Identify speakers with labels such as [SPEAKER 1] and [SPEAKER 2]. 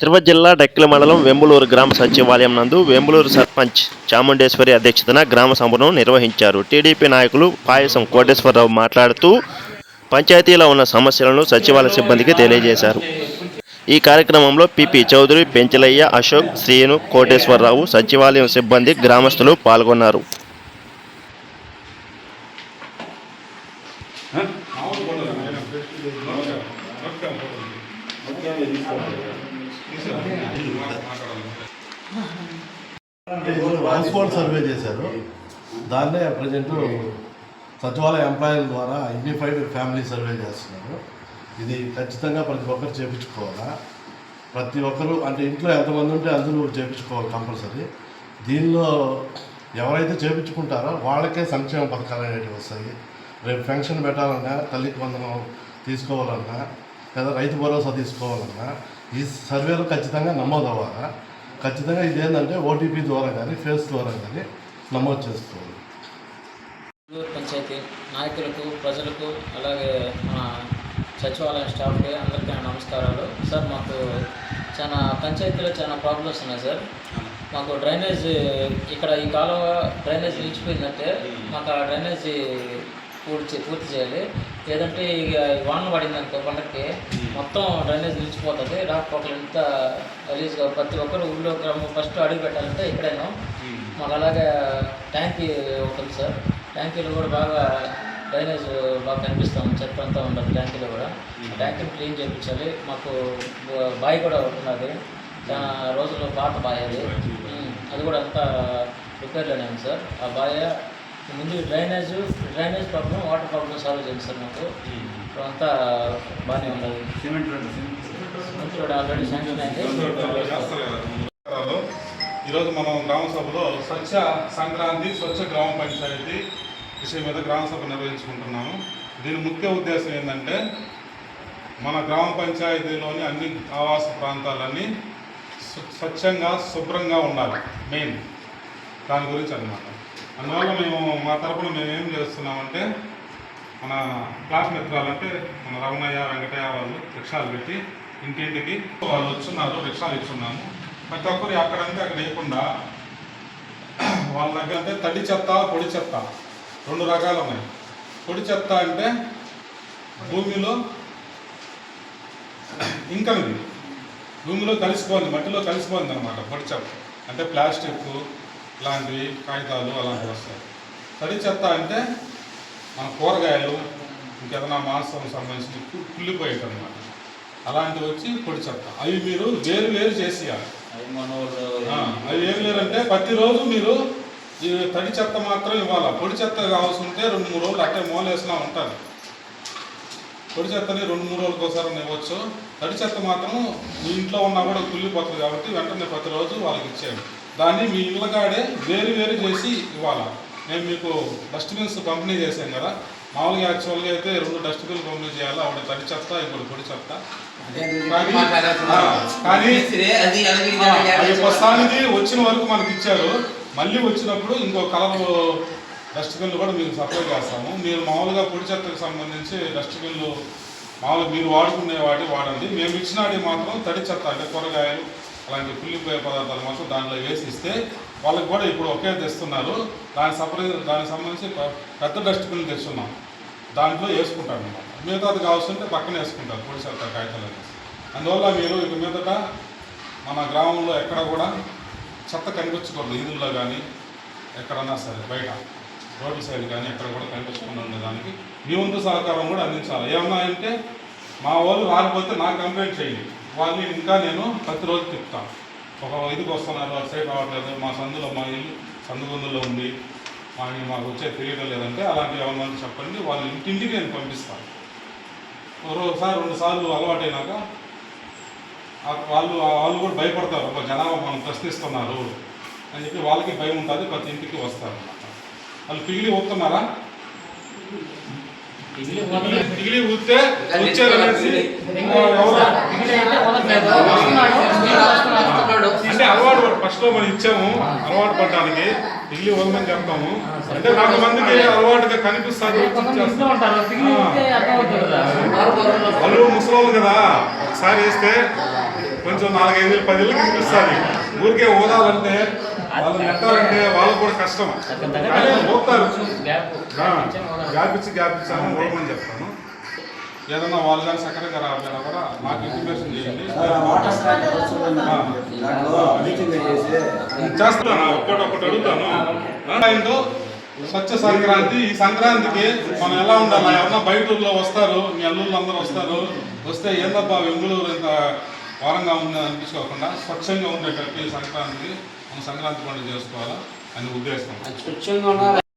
[SPEAKER 1] తిరుపతి జిల్లా డక్కిల మండలం వెంబులూరు గ్రామ సచివాలయం నందు వెంబులూరు సర్పంచ్ చాముండేశ్వరి అధ్యక్షతన గ్రామ సంబరం నిర్వహించారు. టీడీపీ నాయకులు పాయసం కోటేశ్వరరావు మాట్లాడుతూ పంచాయతీలో ఉన్న సమస్యలను సచివాలయ సిబ్బందికి తెలియజేశారు. ఈ కార్యక్రమంలో పిపి చౌదరి పెంచలయ్య అశోక్ శ్రీను కోటేశ్వరరావు సచివాలయం సిబ్బంది గ్రామస్తులు పాల్గొన్నారు.
[SPEAKER 2] హౌస్ హోల్డ్ సర్వే చేశారు. దాన్నే ప్రజెంట్ సచివాలయ ఎంప్లాయీల ద్వారా యూనిఫైడ్ ఫ్యామిలీ సర్వే చేస్తున్నారు. ఇది ఖచ్చితంగా ప్రతి ఒక్కరు చేయించుకోవాలా ప్రతి ఒక్కరు అంటే ఇంట్లో ఎంతమంది ఉంటే అందరూ చేయించుకోవాలి కంపల్సరీ దీనిలో ఎవరైతే చేయించుకుంటారో వాళ్ళకే సంక్షేమ పథకాలు అనేవి వస్తాయి. రేపు పెన్షన్ పెట్టాలన్నా తల్లికి వందనం తీసుకోవాలన్నా లేదా రైతు భరోసా తీసుకోవాలన్నా ఈ సర్వేలు ఖచ్చితంగా నమోదు అవ్వాలా? ఖచ్చితంగా ఇది ఏంటంటే ఓటీపీ ద్వారా కానీ ఫేస్ ద్వారా కానీ నమోదు చేసుకోవాలి.
[SPEAKER 3] పంచాయతీ నాయకులకు ప్రజలకు అలాగే మన సచివాలయం స్టాఫ్కి అందరికీ నమస్కారాలు. సార్ మాకు చాలా పంచాయతీలో చాలా ప్రాబ్లమ్స్ ఉన్నాయి సార్. మాకు డ్రైనేజ్ ఇక్కడ ఈ కాలువ డ్రైనేజ్ నిలిచిపోయిందంటే మాకు ఆ డ్రైనేజ్ పూర్తి పూర్తి చేయాలి. లేదంటే ఇక వాన పడింది అనుకో పండగకి మొత్తం డ్రైనేజ్ నిలిచిపోతుంది. రాకపోకలు ఎంత గలీజ్గా ప్రతి ఒక్కరు ఊళ్ళో గ్రామం ఫస్ట్ అడుగు పెట్టాలంటే ఇక్కడేనో. మాకు అలాగే ట్యాంకీ ఉంటుంది సార్. ట్యాంకీలో కూడా బాగా డ్రైనేజ్ బాగా కనిపిస్తాం చెత్త అంతా ఉండదు ట్యాంకీలో కూడా. ట్యాంకీని క్లీన్ చేయించాలి మాకు బావి కూడా ఉన్నది. చాలా రోజుల్లో పాత బావి అది. అది కూడా అంతా రిపేర్లోనే ఉంది సార్. ఆ బావి ముందు drainage drainage problem water problem solve చేయండి సార్ మాకు. ఇప్పుడు అంతా బాగానే ఉన్నది. సిమెంట్ రోడ్ ఆల్రెడీ శాంక్షన్ అయింది.
[SPEAKER 4] ఈరోజు మనం గ్రామ సభలో స్వచ్ఛ సంక్రాంతి స్వచ్ఛ గ్రామ పంచాయతీ విషయం మీద గ్రామ సభ నిర్వహించుకుంటున్నాము. దీని ముఖ్య ఉద్దేశం ఏంటంటే మన గ్రామ పంచాయతీలోని అన్ని ఆవాస ప్రాంతాలన్నీ స్వ- స్వచ్ఛంగా శుభ్రంగా ఉండాలి. మెయిన్. దాని గురించి అన్నమాట. అందువల్ల మేము మా తరపున మేము ఏం చేస్తున్నామంటే మన క్లాస్ మిత్రాలంటే మన రమణయ్య వెంకటయ్య వాళ్ళు రిక్షాలు పెట్టి ఇంటింటికి వాళ్ళు వచ్చున్నారు రిక్షాలు ఇచ్చున్నాము ప్రతి ఒక్కరు అక్కడంటే అక్కడ వేయకుండా వాళ్ళ దగ్గర అంటే తడి చెత్త పొడి చెత్త రెండు రకాలు ఉన్నాయి. పొడి చెత్త అంటే భూమిలో ఇంకనిది. భూమిలో కలిసిపోయింది మట్టిలో కలిసిపోయింది అనమాట పొడి చెత్త. అంటే ప్లాస్టిక్ ఇలాంటివి కాగితాలు అలాంటివి వస్తాయి. తడి చెత్త అంటే మన కూరగాయలు ఇంకేదైనా మాంసం సంబంధించి కు- కుళ్ళిపోయేది అనమాట అలాంటివి వచ్చి పొడి చెత్త. అవి మీరు వేరు వేరు చేసేయాలి. అవి ఏం లేదంటే ప్రతిరోజు మీరు ఈ తడి చెత్త మాత్రం ఇవ్వాలి? పొడి చెత్త కావాల్సి ఉంటే రెండు మూడు రోజులు అట్టే మూలేసినా ఉంటుంది. పొడి చెత్తని రెండు మూడు రోజులకు ఒకసారి ఇవ్వచ్చు. తడి చెత్త మాత్రం మీ ఇంట్లో ఉన్నా కూడా కుళ్ళిపోతుంది కాబట్టి వెంటనే ప్రతిరోజు వాళ్ళకి ఇచ్చేయండి. దాన్ని మీ ఇళ్ళగాడే వేరు వేరు చేసి ఇవ్వాలి? నేను మీకు డస్ట్బిన్స్ పంపిణీ చేశాను కదా. మామూలుగా యాక్చువల్గా అయితే రెండు డస్ట్బిన్ పంపిణీ చేయాలి? ఆవిడ తడి చెత్త ఇప్పుడు పొడి చెత్త. కానీ
[SPEAKER 5] అది
[SPEAKER 4] ప్రస్తుతానికి వచ్చిన వరకు మనకి ఇచ్చారు. మళ్ళీ వచ్చినప్పుడు ఇంకో కలర్ డస్ట్బిన్లు కూడా మీకు సప్లై చేస్తాము. మీరు మామూలుగా పొడి చెత్తకు సంబంధించి డస్ట్బిన్లు మామూలుగా మీరు వాడుకునే వాటి వాడండి. మేము ఇచ్చినవి మాత్రం తడి చెత్త అంటే కూరగాయలు అలాంటి కుళ్ళిపోయే పదార్థాలు మాత్రం దాంట్లో వేసి ఇస్తే వాళ్ళకి కూడా ఇప్పుడు ఒకే తెస్తున్నారు. దాని సపరే దానికి సంబంధించి పెద్ద డస్ట్బిన్ తెస్తున్నాం దాంట్లో వేసుకుంటారు అనమాట మిగతాది కావాల్సింటే పక్కన వేసుకుంటారు పొడి చెత్త కాగితాలు అనేసి. అందువల్ల మీరు ఇక మీదట మన గ్రామంలో ఎక్కడ కూడా చెత్త కనిపించకూడదు. ఈదుల్లో కానీ ఎక్కడన్నా సరే బయట. రోడ్డు సైడ్ కానీ ఎక్కడ కూడా కనిపించకుండా ఉండేదానికి మీ వంతు సహకారం కూడా అందించాలి. ఏమన్నా అంటే మా వాళ్ళు రాకపోతే నాకు కంప్లైంట్ చేయండి. వాళ్ళని ఇంకా నేను ప్రతిరోజు తిప్పుతాను ఒక ఇదికి వస్తున్నారు అటు సైడ్ రావట్లేదు మా సందులో మా ఇల్లు సందుగొందులో ఉంది. మా మాకు వచ్చే తెలియడం లేదంటే అలాంటివి ఏమన్నా చెప్పండి వాళ్ళ ఇంటింటికి నేను పంపిస్తాను ఒకసారి రెండు సార్లు అలవాటైనాక వాళ్ళు వాళ్ళు కూడా భయపడతారు. ఒక జనాభా మనం ప్రశ్నిస్తున్నారు అని చెప్పి వాళ్ళకి భయం ఉంటుంది ప్రతి ఇంటికి వస్తారు. అన్నమాట వాళ్ళు పిగిలి ఊపుతున్నారా పిగిలి ఊపితే వచ్చారనేసి ఇంకా ఎవరు అంటే అలవాటు ఫస్ట్లో మనం ఇచ్చాము అలవాటు పడడానికి. పిగిలి వదలని చెప్తాము అంటే నాకు మందికి అలవాటుగా కనిపిస్తారు వాళ్ళు ముసలోళ్ళు కదా ఒకసారి వేస్తే కొంచెం నాలుగైదు పది ఇళ్ళకి కనిపిస్తుంది ఊరికే ఊదాలంటే వాళ్ళు నెట్టాలంటే వాళ్ళకు కూడా కష్టం. కానీ ఊపుతారు
[SPEAKER 3] గ్యాప్
[SPEAKER 4] ఆ, గ్యాప్ ఇచ్చి గ్యాప్ ఇచ్చాము ఊడమని చెప్తాను. ఏదన్నా వాళ్ళు కానీ సక్రమంగా రాకపోయినా కూడా నాకు ఇంటిమేషన్ చేయండి. చేస్తాను ఒక్కటి ఒక్కటి అడుగుతాను. స్వచ్ఛ సంక్రాంతి ఈ సంక్రాంతికి మనం ఎలా ఉండాలి? ఎవరన్నా బయట ఊళ్ళో వస్తారు మీ అల్లుళ్ళు అందరూ వస్తారు వస్తే ఏందబ్బా వెంగుళూరు ఇంత వారంగా ఉంది అనిపించుకోకుండా స్వచ్ఛంగా ఉండేటట్టు ఈ సంక్రాంతికి సంక్రాంతి పండుగ చేసుకోవాలా? అని ఉద్దేశం.
[SPEAKER 5] స్వచ్ఛంగా